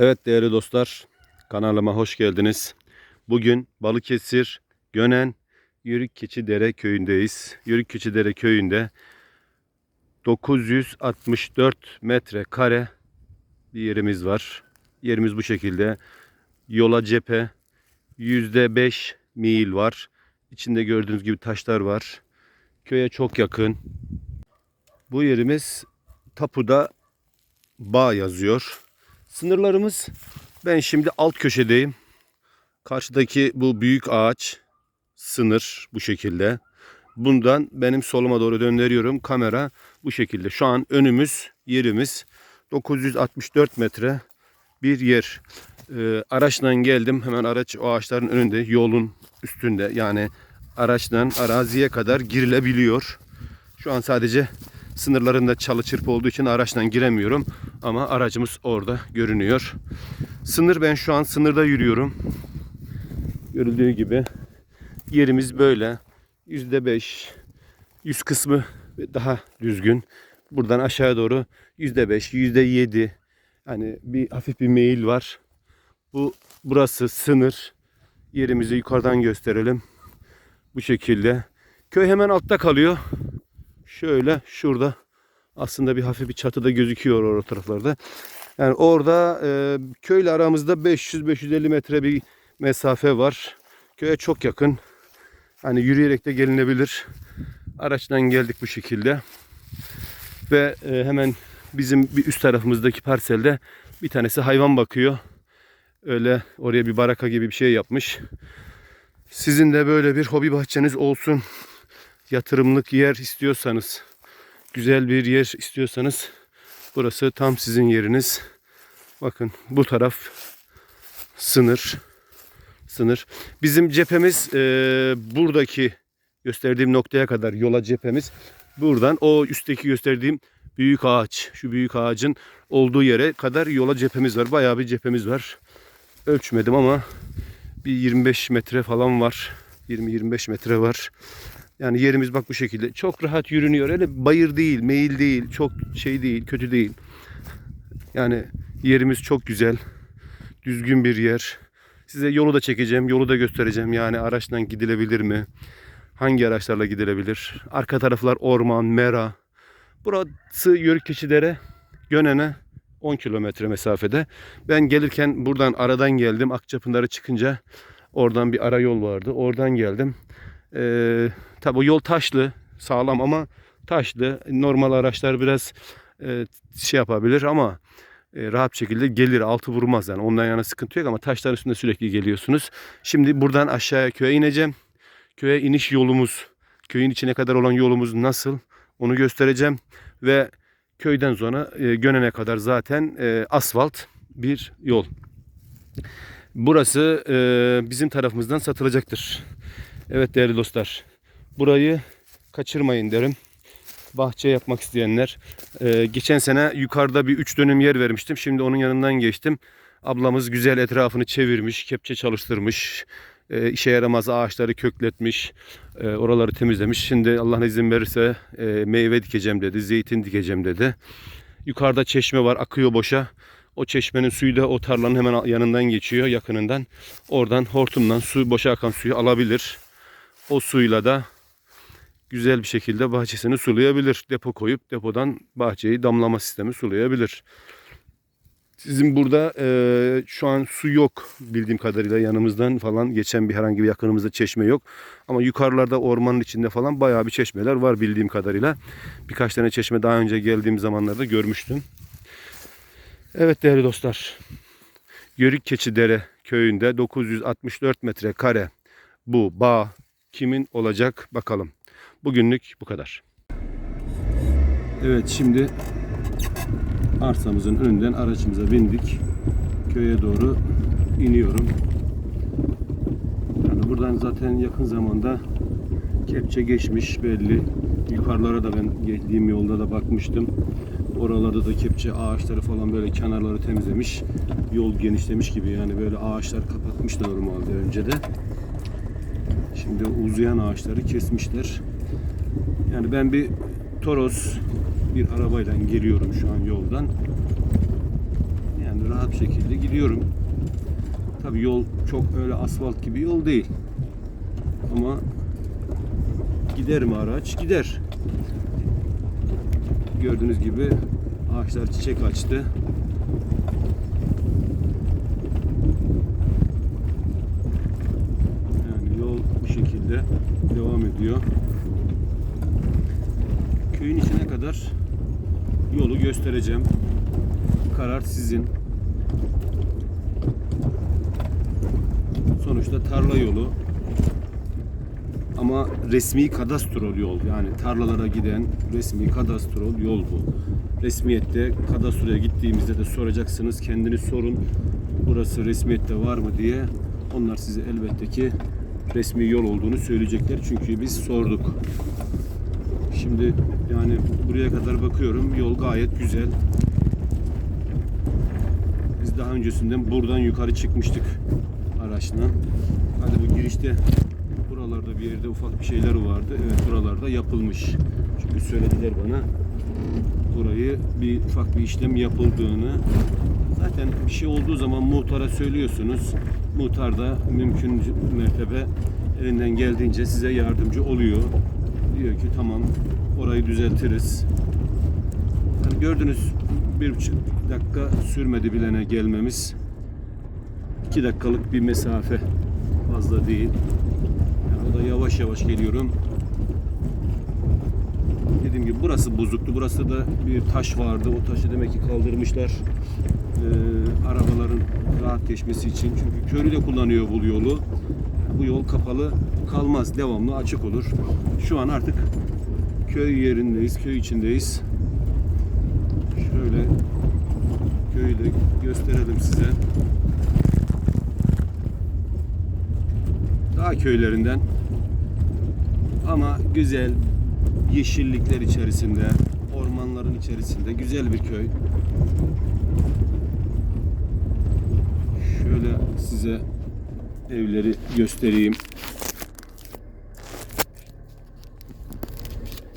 Evet değerli dostlar, kanalıma hoş geldiniz. Bugün Balıkesir, Gönen, Yörük Keçidere köyündeyiz. Yörük Keçidere köyünde 964 metre kare bir yerimiz var. Yerimiz bu şekilde. Yola cephe %5 mil var. İçinde gördüğünüz gibi taşlar var. Köye çok yakın. Bu yerimiz tapuda bağ yazıyor. Sınırlarımız ben şimdi alt köşedeyim. Karşıdaki bu büyük ağaç sınır bu şekilde. Bundan benim soluma doğru döndürüyorum. Kamera bu şekilde. Şu an önümüz yerimiz 964 metre bir yer. Ee, araçla geldim. Hemen araç o ağaçların önünde yolun üstünde. Yani araçtan araziye kadar girilebiliyor. Şu an sadece sınırlarında çalı çırpı olduğu için araçla giremiyorum. Ama aracımız orada görünüyor. Sınır ben şu an sınırda yürüyorum. Görüldüğü gibi yerimiz böyle. Yüzde beş. Yüz kısmı daha düzgün. Buradan aşağı doğru yüzde beş, yüzde yedi. Hani bir hafif bir meyil var. Bu burası sınır. Yerimizi yukarıdan gösterelim. Bu şekilde. Köy hemen altta kalıyor. Şöyle şurada aslında bir hafif bir çatıda gözüküyor o taraflarda. Yani orada e, köyle aramızda 500-550 metre bir mesafe var. Köye çok yakın. Hani yürüyerek de gelinebilir. Araçtan geldik bu şekilde. Ve e, hemen bizim bir üst tarafımızdaki parselde bir tanesi hayvan bakıyor. Öyle oraya bir baraka gibi bir şey yapmış. Sizin de böyle bir hobi bahçeniz olsun. Yatırımlık yer istiyorsanız, güzel bir yer istiyorsanız burası tam sizin yeriniz. Bakın bu taraf sınır. Sınır. Bizim cephemiz e, buradaki gösterdiğim noktaya kadar yola cephemiz. Buradan o üstteki gösterdiğim büyük ağaç, şu büyük ağacın olduğu yere kadar yola cephemiz var. Bayağı bir cephemiz var. Ölçmedim ama bir 25 metre falan var. 20-25 metre var. Yani yerimiz bak bu şekilde. Çok rahat yürünüyor. Öyle bayır değil, meyil değil, çok şey değil, kötü değil. Yani yerimiz çok güzel. Düzgün bir yer. Size yolu da çekeceğim, yolu da göstereceğim. Yani araçla gidilebilir mi? Hangi araçlarla gidilebilir? Arka taraflar orman, mera. Burası Yörük Keçidere, Gönen'e 10 kilometre mesafede. Ben gelirken buradan aradan geldim. Akçapınar'a çıkınca oradan bir ara yol vardı. Oradan geldim. Ee, tabi o yol taşlı, sağlam ama taşlı. Normal araçlar biraz e, şey yapabilir ama e, rahat şekilde gelir. Altı vurmaz yani. Ondan yana sıkıntı yok ama taşların üstünde sürekli geliyorsunuz. Şimdi buradan aşağıya köye ineceğim. Köye iniş yolumuz, köyün içine kadar olan yolumuz nasıl onu göstereceğim. Ve köyden sonra e, Gönen'e kadar zaten e, asfalt bir yol. Burası e, bizim tarafımızdan satılacaktır. Evet değerli dostlar. Burayı kaçırmayın derim. Bahçe yapmak isteyenler. Ee, geçen sene yukarıda bir 3 dönüm yer vermiştim. Şimdi onun yanından geçtim. Ablamız güzel etrafını çevirmiş. Kepçe çalıştırmış. Ee, işe yaramaz ağaçları kökletmiş. Ee, oraları temizlemiş. Şimdi Allah izin verirse e, meyve dikeceğim dedi. Zeytin dikeceğim dedi. Yukarıda çeşme var akıyor boşa. O çeşmenin suyu da o tarlanın hemen yanından geçiyor yakınından. Oradan hortumdan su boşa akan suyu alabilir. O suyla da güzel bir şekilde bahçesini sulayabilir. Depo koyup depodan bahçeyi damlama sistemi sulayabilir. Sizin burada e, şu an su yok bildiğim kadarıyla yanımızdan falan geçen bir herhangi bir yakınımızda çeşme yok. Ama yukarılarda ormanın içinde falan bayağı bir çeşmeler var bildiğim kadarıyla. Birkaç tane çeşme daha önce geldiğim zamanlarda görmüştüm. Evet değerli dostlar. Yörük Keçidere köyünde 964 metre kare bu bağ kimin olacak bakalım. Bugünlük bu kadar. Evet şimdi arsamızın önünden aracımıza bindik. Köye doğru iniyorum. Yani buradan zaten yakın zamanda kepçe geçmiş belli. Yukarılara da ben geldiğim yolda da bakmıştım. Oralarda da kepçe ağaçları falan böyle kenarları temizlemiş. Yol genişlemiş gibi yani böyle ağaçlar kapatmışlar normalde önce de. Şimdi uzayan ağaçları kesmişler. Yani ben bir Toros bir arabayla geliyorum şu an yoldan. Yani rahat şekilde gidiyorum. Tabii yol çok öyle asfalt gibi yol değil. Ama gider mi araç? Gider. Gördüğünüz gibi ağaçlar çiçek açtı. Yani yol bu şekilde devam ediyor. Köyün içine kadar yolu göstereceğim. Karar sizin. Sonuçta tarla yolu. Ama resmi kadastrol yol yani tarlalara giden resmi kadastrol yol bu. Resmiyette kadastroya gittiğimizde de soracaksınız kendiniz sorun burası resmiyette var mı diye. Onlar size elbette ki resmi yol olduğunu söyleyecekler çünkü biz sorduk. Şimdi yani buraya kadar bakıyorum yol gayet güzel. Biz daha öncesinden buradan yukarı çıkmıştık araçla. Hadi bu girişte buralarda bir yerde ufak bir şeyler vardı. Evet buralarda yapılmış. Çünkü söylediler bana burayı bir ufak bir işlem yapıldığını. Zaten bir şey olduğu zaman muhtara söylüyorsunuz. Muhtar da mümkün mertebe elinden geldiğince size yardımcı oluyor. Diyor ki tamam orayı düzeltiriz. Yani gördünüz bir buçuk dakika sürmedi bilene gelmemiz. İki dakikalık bir mesafe fazla değil. Yani o da yavaş yavaş geliyorum. Dediğim gibi burası bozuktu. Burası da bir taş vardı. O taşı demek ki kaldırmışlar. Ee, arabaların rahat geçmesi için. Çünkü köylü de kullanıyor bu yolu. Bu yol kapalı kalmaz. Devamlı açık olur. Şu an artık köy yerindeyiz. Köy içindeyiz. Şöyle köyü de gösterelim size. Dağ köylerinden ama güzel yeşillikler içerisinde, ormanların içerisinde güzel bir köy. Şöyle size evleri göstereyim.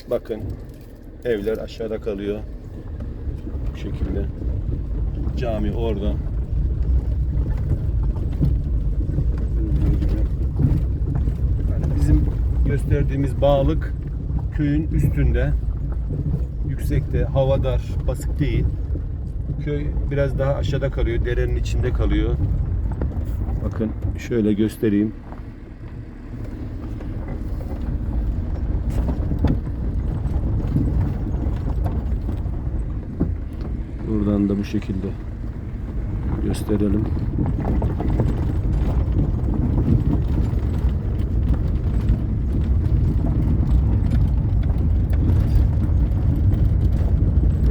Bakın evler aşağıda kalıyor. Bu şekilde. Cami orada. Yani bizim gösterdiğimiz bağlık köyün üstünde. Yüksekte, hava dar, basık değil. Köy biraz daha aşağıda kalıyor, derenin içinde kalıyor. Bakın şöyle göstereyim. Buradan da bu şekilde gösterelim.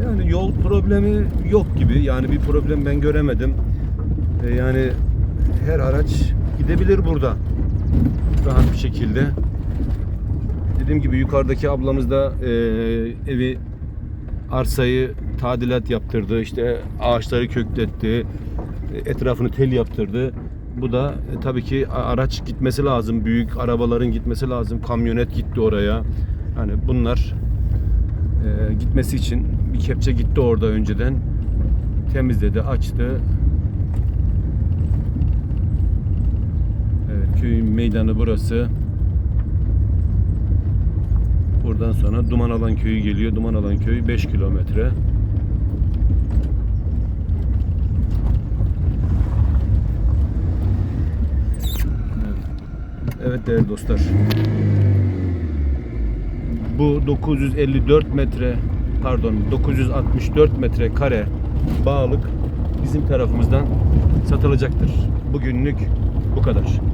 Yani yol problemi yok gibi. Yani bir problem ben göremedim. E, yani her araç gidebilir burada. Rahat bir şekilde. Dediğim gibi yukarıdaki ablamız da e, evi arsayı tadilat yaptırdı. İşte ağaçları kökletti. Etrafını tel yaptırdı. Bu da e, tabii ki araç gitmesi lazım. Büyük arabaların gitmesi lazım. Kamyonet gitti oraya. Yani bunlar e, gitmesi için bir kepçe gitti orada önceden. Temizledi, açtı. Evet, köyün meydanı burası. Buradan sonra Dumanalan köyü geliyor. Dumanalan köyü 5 kilometre. Evet değerli dostlar. Bu 954 metre pardon 964 metre kare bağlık bizim tarafımızdan satılacaktır. Bugünlük bu kadar.